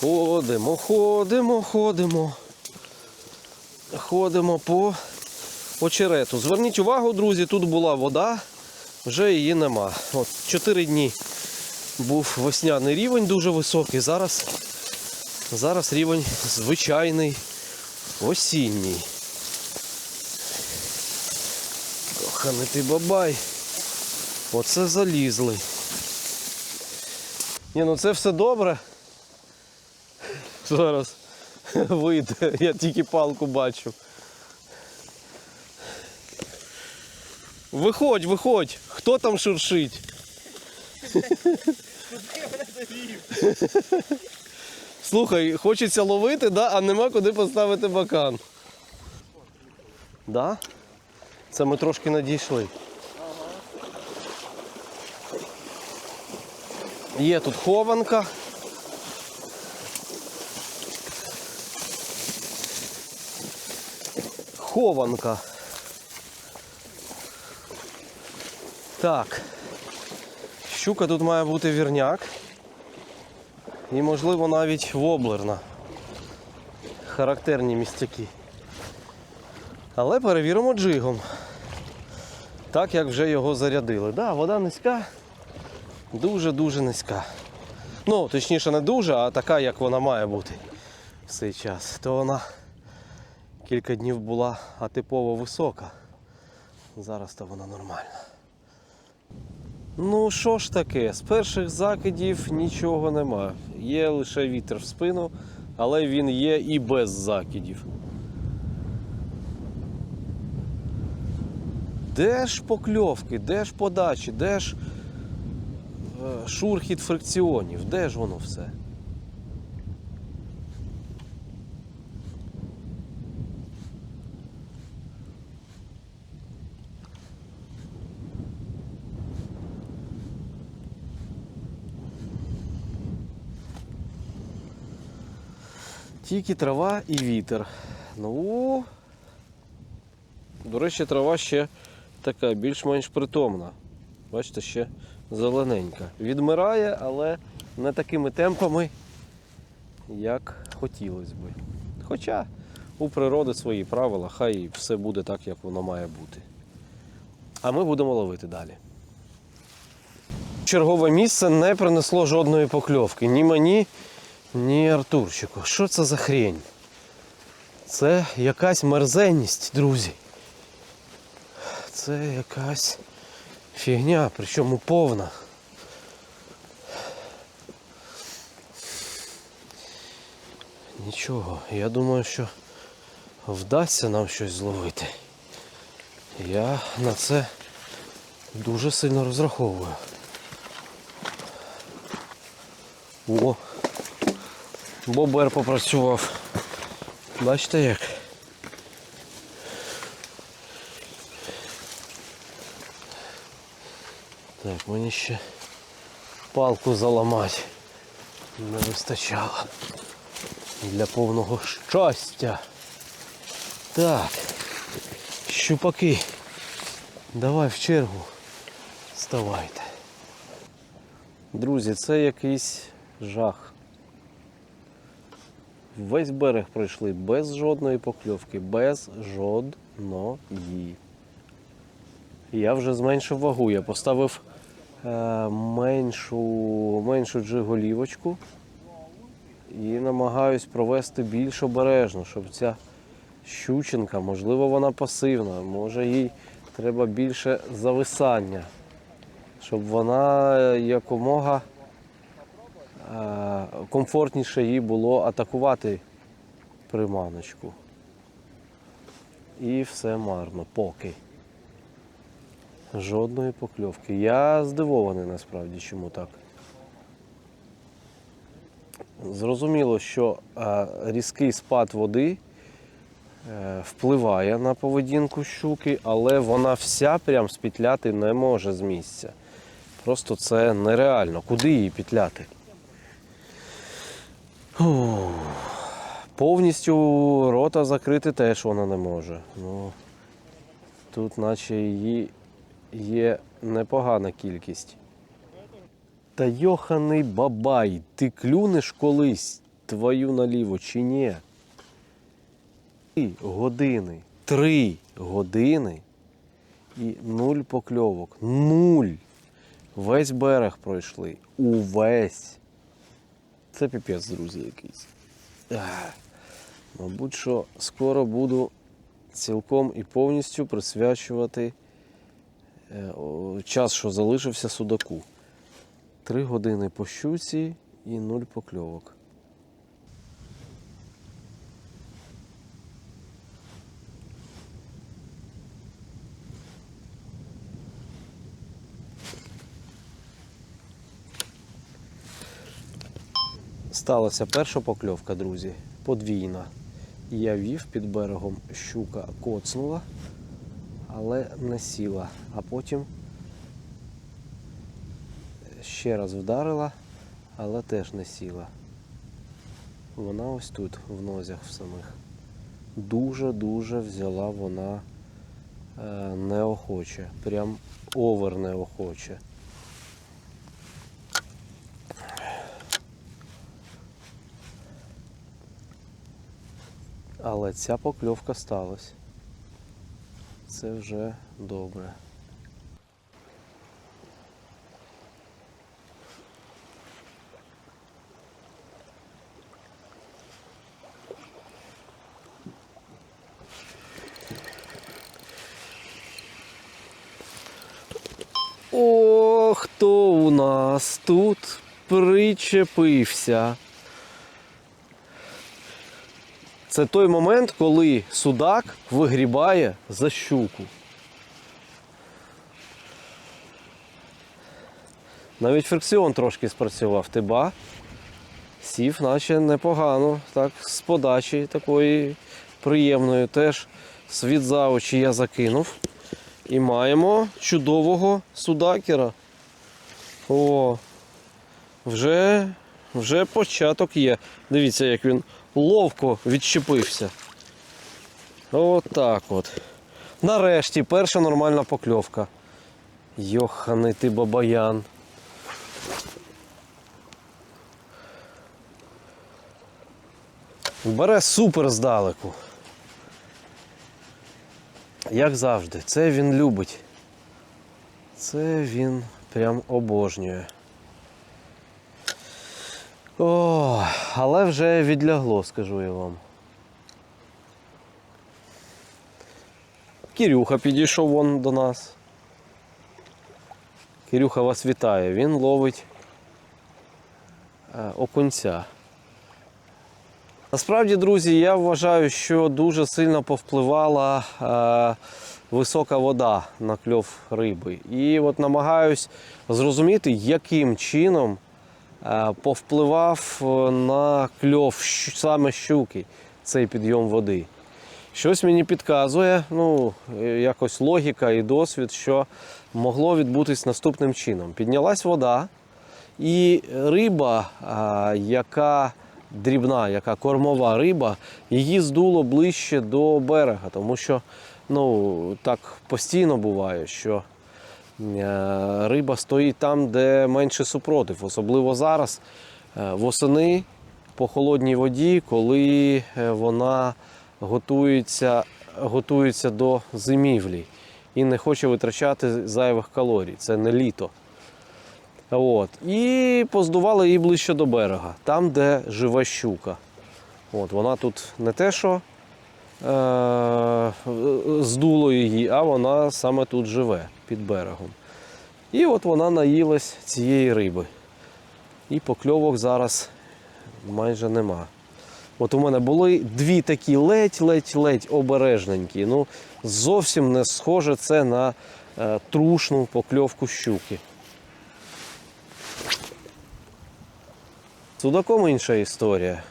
Ходимо, ходимо, ходимо. Ходимо по очерету. Зверніть увагу, друзі, тут була вода, вже її нема. От 4 дні був весняний рівень дуже високий. Зараз, зараз рівень звичайний осінній. Коханий ти бабай. Оце залізли. Ні, ну це все добре. Зараз вийде, я тільки палку бачу. Виходь, виходь, хто там шуршить? Слухай, хочеться ловити, да, а нема куди поставити бакан. Да? Це ми трошки надійшли. Є тут хованка. Хованка. Так. Щука тут має бути вірняк. І можливо навіть воблерна. Характерні містяки. Але перевіримо джигом. Так як вже його зарядили. Да, вода низька, дуже-дуже низька. Ну, точніше, не дуже, а така, як вона має бути в цей час. То вона кілька днів була атипово висока. Зараз то вона нормальна. Ну, що ж таке, з перших закидів нічого нема. Є лише вітер в спину, але він є і без закидів. Де ж покльовки, де ж подачі, де ж е, шурхіт фрикціонів, де ж воно все? Тільки трава і вітер. Ну, до речі, трава ще така більш-менш притомна. Бачите, ще зелененька. Відмирає, але не такими темпами, як хотілося би. Хоча у природи свої правила, хай все буде так, як воно має бути. А ми будемо ловити далі. Чергове місце не принесло жодної покльовки. Ні мені, ні Артурчику. Що це за хрень? Це якась мерзенність, друзі. Це якась фігня, причому повна. Нічого, я думаю, що вдасться нам щось зловити. Я на це дуже сильно розраховую. О, бобер попрацював. Бачите як? Так, мені ще палку заламати не вистачало для повного щастя. Так, щупаки, давай в чергу ставайте. Друзі, це якийсь жах. Весь берег пройшли без жодної покльовки, без жодної. Я вже зменшив вагу. Я поставив е, меншу, меншу джиголівочку і намагаюсь провести більш обережно, щоб ця щучинка, можливо, вона пасивна, може їй треба більше зависання, щоб вона е, якомога комфортніше їй було атакувати приманочку. І все марно, поки. Жодної покльовки. Я здивований насправді, чому так. Зрозуміло, що е, різкий спад води е, впливає на поведінку щуки, але вона вся прям спітляти не може з місця. Просто це нереально. Куди її пітляти? Ух. Повністю рота закрити теж вона не може. Ну, тут наче її є непогана кількість. Та йоханий бабай, ти клюнеш колись твою наліво, чи ні? Три години. Три години і нуль покльовок. Нуль. Весь берег пройшли. Увесь. Це піпець, друзі, якийсь. Мабуть, що скоро буду цілком і повністю присвячувати е, час, що залишився судаку. Три години по щуці і нуль покльовок. Сталася перша покльовка, друзі, подвійна. Я вів під берегом щука коцнула, але не сіла. А потім ще раз вдарила, але теж не сіла. Вона ось тут, в нозях в самих. Дуже-дуже взяла вона е, неохоче. Прям овер неохоче. Але ця покльовка сталася. Це вже добре. О, хто у нас тут причепився? Це той момент, коли судак вигрібає за щуку. Навіть фрикціон трошки спрацював, ти ба. Сів, наче непогано, так, з подачі такої приємної теж світ за очі я закинув. І маємо чудового судакера. О, вже, вже початок є. Дивіться, як він ловко відчепився. Отак от. Нарешті перша нормальна покльовка. Йоханий ти бабаян. Бере супер здалеку. Як завжди, це він любить. Це він прям обожнює. О, але вже відлягло, скажу я вам. Кирюха підійшов вон до нас. Кирюха вас вітає. Він ловить е, окунця. Насправді, друзі, я вважаю, що дуже сильно повпливала е, висока вода на кльов риби. І от намагаюсь зрозуміти, яким чином повпливав е, на кльов саме щуки цей підйом води. Щось мені підказує, ну, е, якось логіка і досвід, що могло відбутись наступним чином. Піднялась вода, і риба, яка дрібна, яка кормова риба, її здуло ближче до берега, тому що ну, так постійно буває, що е, риба стоїть там, де менше супротив, особливо зараз, е, восени по холодній воді, коли е, вона готується, готується до зимівлі і не хоче витрачати зайвих калорій. Це не літо. От. І поздували її ближче до берега, там, де живе щука. От, вона тут не те, що е- здуло її, а вона саме тут живе під берегом. І от вона наїлась цієї риби. І покльовок зараз майже нема. От у мене були дві такі ледь-ледь-ледь обережненькі. Ну, зовсім не схоже це на е, трушну покльовку щуки. Судаком інша історія.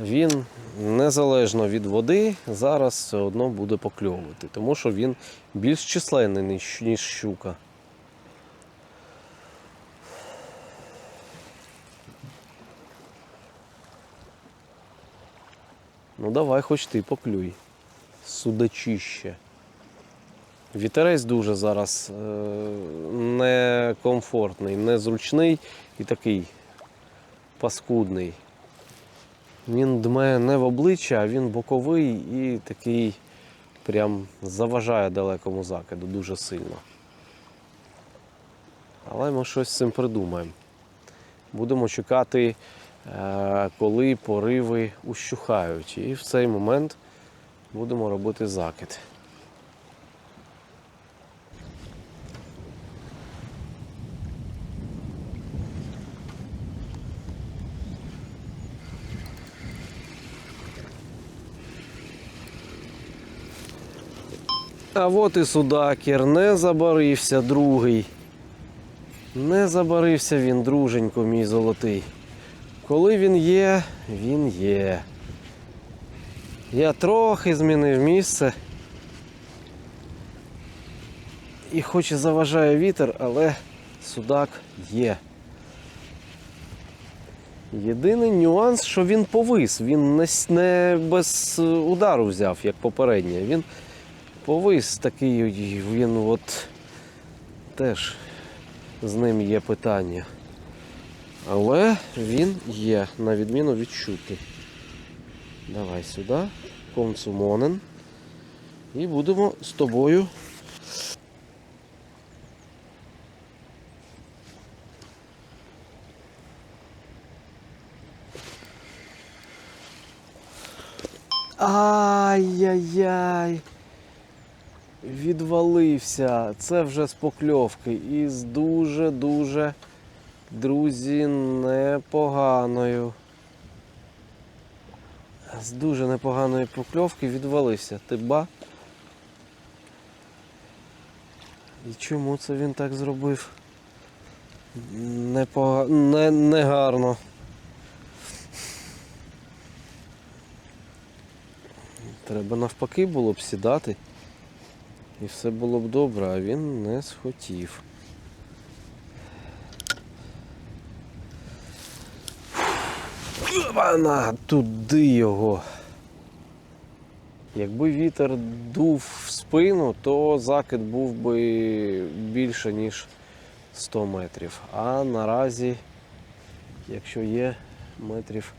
Він незалежно від води зараз все одно буде покльовувати, тому що він більш численний, ніж- щука. Ну давай хоч ти поклюй. Судачище. Вітерець дуже зараз е, некомфортний, незручний і такий паскудний. Він дме не в обличчя, а він боковий і такий прям заважає далекому закиду дуже сильно. Але ми щось з цим придумаємо. Будемо чекати, е, коли пориви ущухають. І в цей момент будемо робити закид. А от і судакер, не забарився другий. Не забарився він, друженько, мій золотий. Коли він є, він є. Я трохи змінив місце. І хоч і заважає вітер, але судак є. Єдиний нюанс, що він повис. Він не, без е, удару взяв, як попереднє. Він повис такий, він от теж з ним є питання. Але він є, на відміну від щуки. Давай сюди, комсумонен. І будемо з тобою. Ай-яй-яй. Відвалився. Це вже з покльовки. І з дуже-дуже, друзі, непоганою. З дуже непоганої покльовки відвалився. Ти ба? І чому це він так зробив? Непога... Не, негарно. Треба навпаки було б сідати. І все було б добре, а він не схотів. Вона туди його. Якби вітер дув в спину, то закид був би більше, ніж 100 метрів. А наразі, якщо є метрів,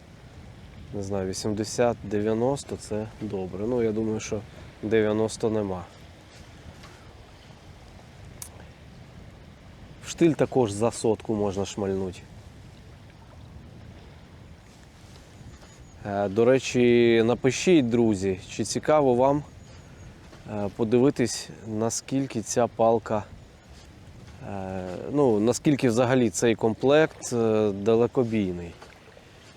не знаю, 80-90, це добре. Ну, я думаю, що 90 нема. Штиль також за сотку можна шмальнути. Е, До речі, напишіть, друзі, чи цікаво вам е, подивитись, наскільки ця палка, е, ну, наскільки взагалі цей комплект далекобійний.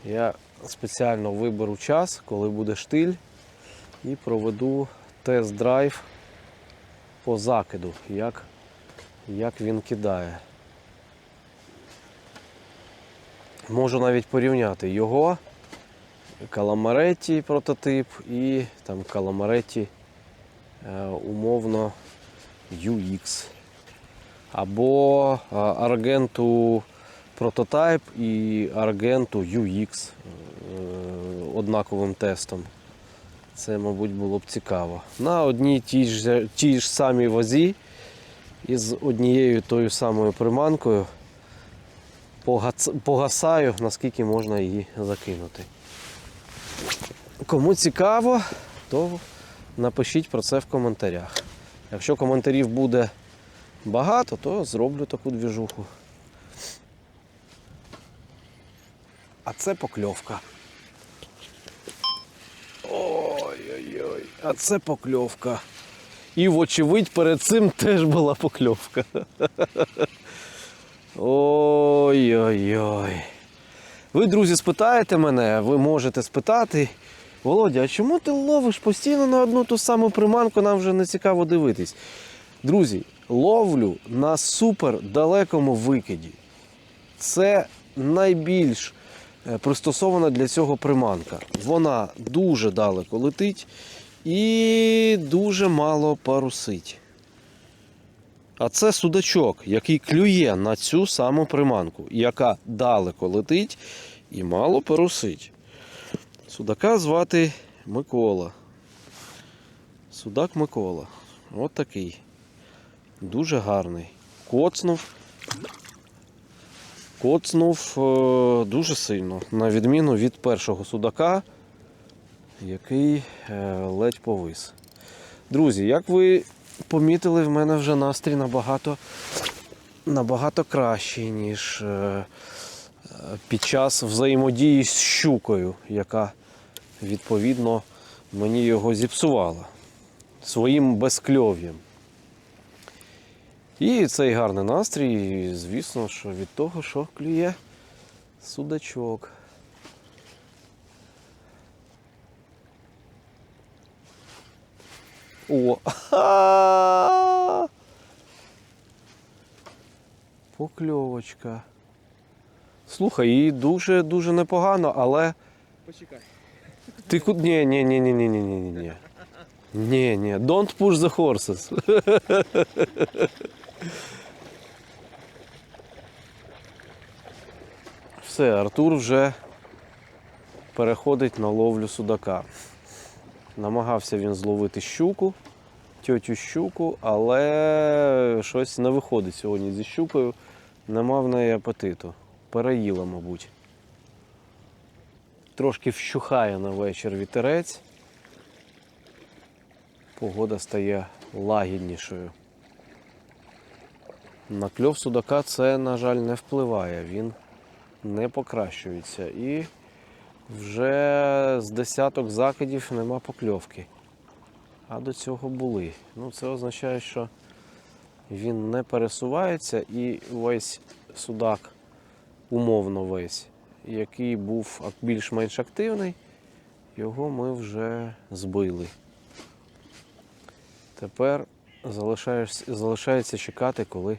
Я спеціально виберу час, коли буде штиль, і проведу тест-драйв по закиду, як, як він кидає. Можу навіть порівняти його, Каламаретті прототип і там Каламаретті е, умовно UX. Або е, Argento прототип і Argento UX е, однаковим тестом. Це, мабуть, було б цікаво. На одній тій ж, тій ж самій вазі із однією тою самою приманкою погасаю, наскільки можна її закинути. Кому цікаво, то напишіть про це в коментарях. Якщо коментарів буде багато, то зроблю таку двіжуху. А це покльовка. Ой-ой-ой, а це покльовка. І вочевидь перед цим теж була покльовка. Ой-ой-ой. Ви, друзі, спитаєте мене, ви можете спитати. Володя, а чому ти ловиш постійно на одну ту саму приманку, нам вже не цікаво дивитись. Друзі, ловлю на супер далекому викиді. Це найбільш е, пристосована для цього приманка. Вона дуже далеко летить і дуже мало парусить. А це судачок, який клює на цю саму приманку, яка далеко летить і мало парусить. Судака звати Микола. Судак Микола. От такий. Дуже гарний. Коцнув. коцнув е, дуже сильно, на відміну від першого судака, який е, ледь повис. Друзі, як ви помітили, в мене вже настрій набагато, набагато кращий, ніж е, е, під час взаємодії з щукою, яка відповідно мені його зіпсувала своїм безкльов'ям. І цей гарний настрій, звісно, що від того, що клює судачок. О! Покльовочка. Слухай, її дуже-дуже непогано, але... Почекай. Ти куди? Ні, ні, ні, ні, ні, ні, ні, ні. Ні, ні, don't push the horses. Все, Артур вже переходить на ловлю судака. Намагався він зловити щуку тьотю щуку, але щось не виходить сьогодні зі щукою. Нема в неї апетиту. Переїла, мабуть. Трошки вщухає на вечір вітерець. Погода стає лагіднішою. На кльов судака це, на жаль, не впливає, він не покращується. І вже з десяток закидів нема покльовки. А до цього були. Ну, це означає, що він не пересувається і весь судак, умовно весь, який був більш-менш активний, його ми вже збили. Тепер залишається чекати, коли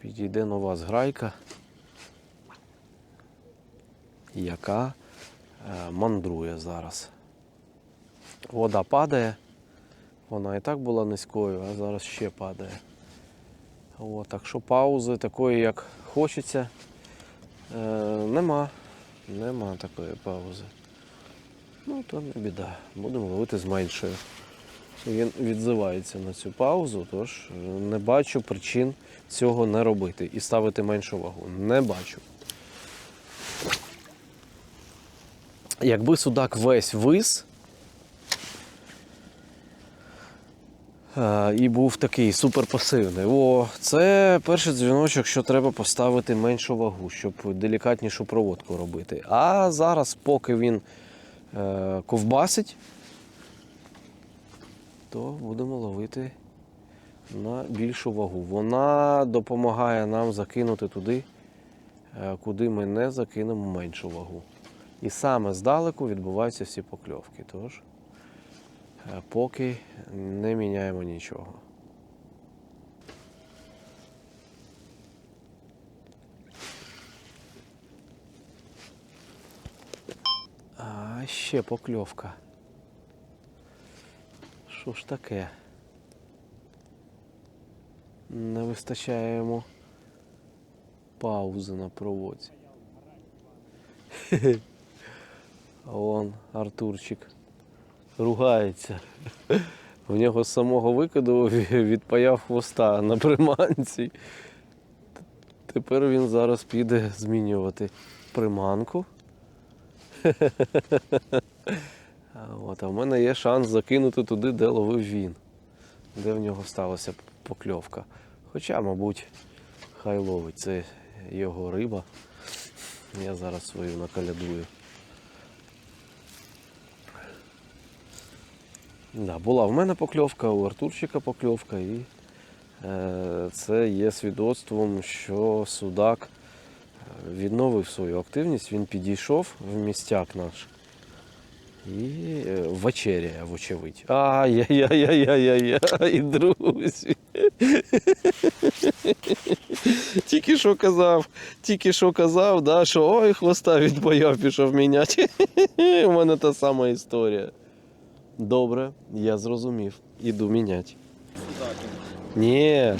підійде нова зграйка, яка е, мандрує зараз. Вода падає, вона і так була низькою, а зараз ще падає. От, так що паузи такої, як хочеться, е, нема. Нема такої паузи. Ну, то не біда. Будемо ловити з меншою. Він відзивається на цю паузу, тож е, не бачу причин цього не робити і ставити меншу вагу. Не бачу. Якби судак весь вис і був такий суперпасивний, о, це перший дзвіночок, що треба поставити меншу вагу, щоб делікатнішу проводку робити. А зараз, поки він е, ковбасить, то будемо ловити на більшу вагу. Вона допомагає нам закинути туди, е, куди ми не закинемо меншу вагу. І саме здалеку відбуваються всі покльовки. Тож е, поки не міняємо нічого. А ще покльовка. Що ж таке? Не вистачає йому паузи на проводці. А вон Артурчик ругається. В нього з самого викиду відпаяв хвоста на приманці. Тепер він зараз піде змінювати приманку. От, а в мене є шанс закинути туди, де ловив він, де в нього сталася покльовка. Хоча, мабуть, хай ловить, це його риба. Я зараз свою накалядую. Да, була в мене покльовка, у Артурчика покльовка, і е, це є свідоцтвом, що судак е, відновив свою активність, він підійшов в містяк наш. І е, вечеряє, вочевидь. Ай-яй-яй-яй-яй-яй, друзі. Тільки що казав, тільки що казав, да, що ой, хвоста відбояв, пішов міняти. У мене та сама історія. Добре, я зрозумів. Іду міняти. Ні,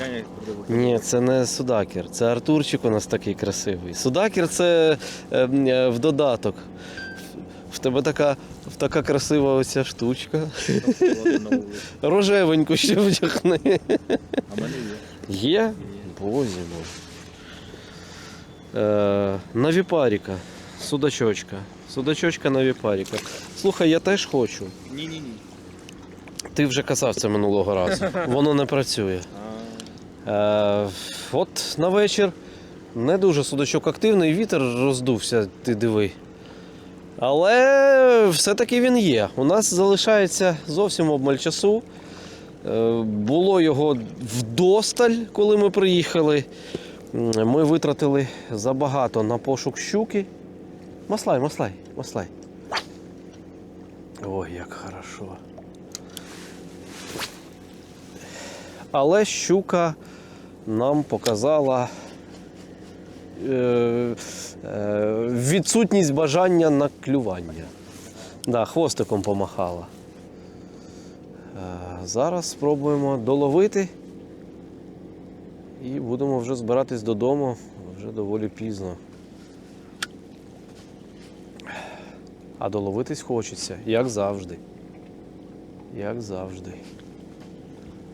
ні, це не Судакер, це Артурчик у нас такий красивий. Судакер це е, е, в додаток. В тебе така, така красива оця штучка. Рожевеньку ще вдягни. А мене є. Є? Бозі мой. Е, Навіпаріка, судачочка. Судачочка навіпаріка. Слухай, я теж хочу. Ні-ні-ні. Ти вже казав це минулого разу. Воно не працює. Е, от на вечір не дуже судачок активний, вітер роздувся, ти диви. Але все-таки він є. У нас залишається зовсім обмаль часу. Е, Було його вдосталь, коли ми приїхали. Ми витратили забагато на пошук щуки. Маслай, маслай, маслай. Ой, як хорошо. Але щука нам показала е, е, відсутність бажання на клювання. Да, хвостиком помахала. Е, зараз спробуємо доловити і будемо вже збиратись додому вже доволі пізно. А доловитись хочеться, як завжди. Як завжди.